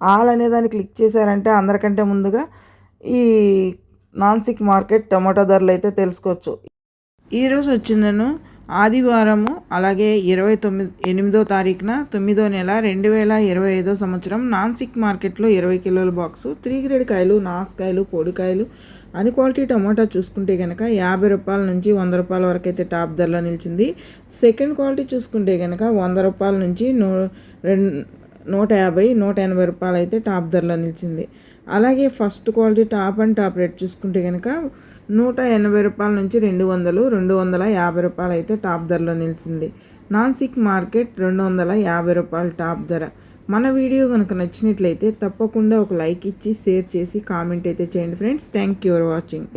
All అనే దాన్ని click చేశారంటే అందరికంటే ముందుగా ఈ నాన్సిక్ మార్కెట్ టమాటో ధరలు అయితే తెలుసుకోవచ్చు. ఈరోజు వచ్చిందను ఆదివారము అలాగే ఇరవై తొమ్మిది ఎనిమిదో తారీఖున తొమ్మిదో నెల రెండు వేల ఇరవై ఐదో సంవత్సరం నాన్సిక్ మార్కెట్లో ఇరవై కిలోల బాక్సు త్రీ గ్రేడ్ కాయలు నాసుకాయలు పొడికాయలు అని క్వాలిటీ టమాటా చూసుకుంటే కనుక యాభై రూపాయల నుంచి వంద రూపాయల వరకు అయితే టాప్ ధరలో నిలిచింది. సెకండ్ క్వాలిటీ చూసుకుంటే కనుక వంద రూపాయల నుంచి నూ రెండు నూట యాభై నూట ఎనభై రూపాయలు అయితే టాప్ ధరలో నిలిచింది. అలాగే first quality top and top rate చూసుకుంటే కనుక నూట ఎనభై రూపాయల నుంచి రెండు వందలు రెండు వందల యాభై రూపాయలు అయితే టాప్ ధరలో నిలిచింది. నాన్సిక్ మార్కెట్ రెండు వందల యాభై రూపాయలు టాప్ ధర. మన వీడియో కనుక నచ్చినట్లయితే తప్పకుండా ఒక లైక్ ఇచ్చి షేర్ చేసి కామెంట్ అయితే చేయండి friends. Thank you for watching.